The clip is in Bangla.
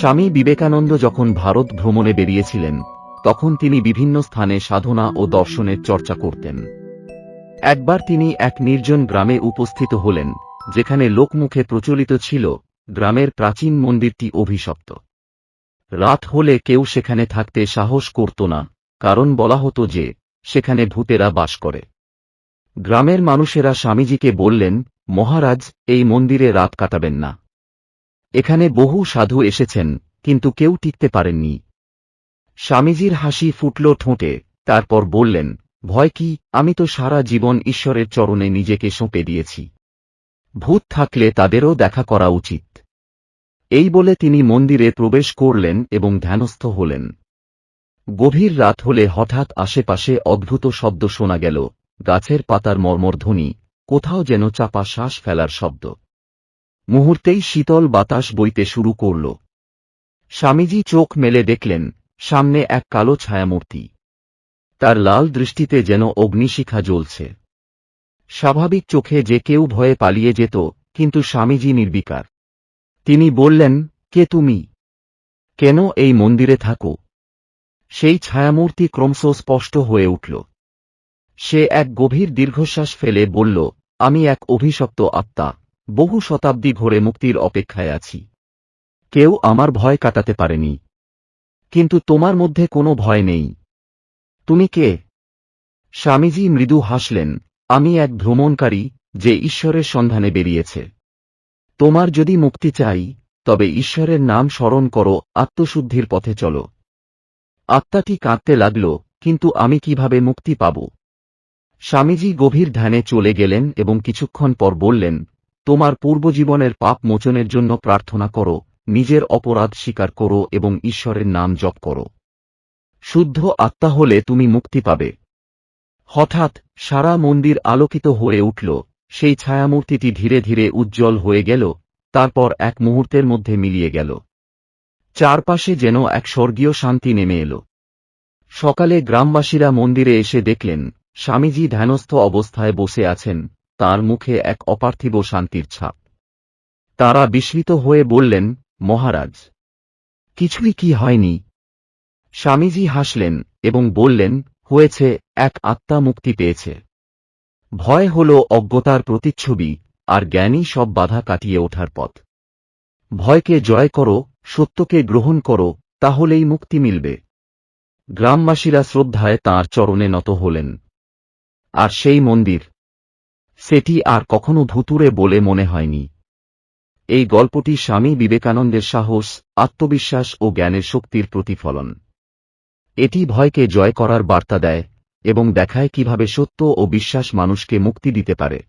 স্বামী বিবেকানন্দ যখন ভারত ভ্রমণে বেরিয়েছিলেন, তখন তিনি বিভিন্ন স্থানে সাধনা ও দর্শনের চর্চা করতেন। একবার তিনি এক নির্জন গ্রামে উপস্থিত হলেন, যেখানে লোকমুখে প্রচলিত ছিল গ্রামের প্রাচীন মন্দিরটি অভিশপ্ত। রাত হলে কেউ সেখানে থাকতে সাহস করত না, কারণ বলা হতো যে, সেখানে ভূতেরা বাস করে। গ্রামের মানুষেরা স্বামীজিকে বললেন, মহারাজ, এই মন্দিরে রাত কাটাবেন না। এখানে বহু সাধু এসেছেন, কিন্তু কেউ টিকতে পারেননি। স্বামীজির হাসি ফুটল ঠোঁটে, তারপর বললেন, ভয় কি, আমি তো সারা জীবন ঈশ্বরের চরণে নিজেকে সঁপে দিয়েছি। ভূত থাকলে তাদেরও দেখা করা উচিত এই বলে তিনি মন্দিরে প্রবেশ করলেন এবং ধ্যানস্থ হলেন। গভীর রাত হলে হঠাৎ আশেপাশে অদ্ভুত শব্দ শোনা গেল, গাছের পাতার মর্মরধ্বনি কোথাও যেন চাপা শ্বাস ফেলার শব্দ। মুহূর্তেই শীতল বাতাস বইতে শুরু করল। স্বামীজি চোখ মেলে দেখলেন, সামনে এক কালো ছায়ামূর্তি। তার লাল দৃষ্টিতে যেন অগ্নিশিখা জ্বলছে। স্বাভাবিক চোখে যে কেউ ভয়ে পালিয়ে যেত, কিন্তু স্বামীজি নির্বিকার। তিনি বললেন, কে তুমি? কেন এই মন্দিরে থাকো? সেই ছায়ামূর্তি ক্রমশ স্পষ্ট হয়ে উঠল। সে এক গভীর দীর্ঘশ্বাস ফেলে বলল, আমি এক অভিশপ্ত আত্মা। বহু শতাব্দী ঘরে মুক্তির অপেক্ষায় আছি। কেউ আমার ভয় কাটাতে পারেনি। কিন্তু তোমার মধ্যে কোনো ভয় নেই। তুমি কে? স্বামীজি মৃদু হাসলেন, আমি এক ভ্রমণকারী যে ঈশ্বরের সন্ধানে বেরিয়েছে। তোমার যদি মুক্তি চাই, তবে ঈশ্বরের নাম স্মরণ করো, আত্মশুদ্ধির পথে চলো। আত্মাটি কাঁদতে লাগল, কিন্তু আমি কীভাবে মুক্তি পাব? স্বামীজি গভীর ধ্যানে চলে গেলেন এবং কিছুক্ষণ পর বললেন তোমার পূর্বজীবনের পাপ মোচনের জন্য প্রার্থনা করো, নিজের অপরাধ স্বীকার করো এবং ঈশ্বরের নাম জপ করো। শুদ্ধ আত্মা হলে তুমি মুক্তি পাবে। হঠাৎ সারা মন্দির আলোকিত হয়ে উঠল, সেই ছায়ামূর্তিটি ধীরে ধীরে উজ্জ্বল হয়ে গেল, তারপর এক মুহূর্তের মধ্যে মিলিয়ে গেল। চারপাশে যেন এক স্বর্গীয় শান্তি নেমে এল। সকালে গ্রামবাসীরা মন্দিরে এসে দেখলেন, স্বামীজি ধ্যানস্থ অবস্থায় বসে আছেন। তার মুখে এক অপার্থিব শান্তির ছাপ। তারা বিস্মিত হয়ে বললেন, মহারাজ, কিছুই কি হয়নি? স্বামীজি হাসলেন এবং বললেন, হয়েছে, এক আত্মা মুক্তি পেয়েছে। ভয় হল অজ্ঞতার প্রতিচ্ছবি, আর জ্ঞানী সব বাধা কাটিয়ে ওঠার পথ। ভয়কে জয় করো, সত্যকে গ্রহণ করো, তাহলেই মুক্তি মিলবে। গ্রামবাসীরা শ্রদ্ধায় তাঁর চরণে নত হলেন। আর সেই মন্দির সেটি আর কখনো ভুতুরে বলে মনে হয়নি। এই গল্পটি স্বামী বিবেকানন্দের সাহস, আত্মবিশ্বাস ও জ্ঞানের শক্তির প্রতিফলন। এটি ভয়কে জয় করার বার্তা দেয় এবং দেখায় কীভাবে সত্য ও বিশ্বাস মানুষকে মুক্তি দিতে পারে।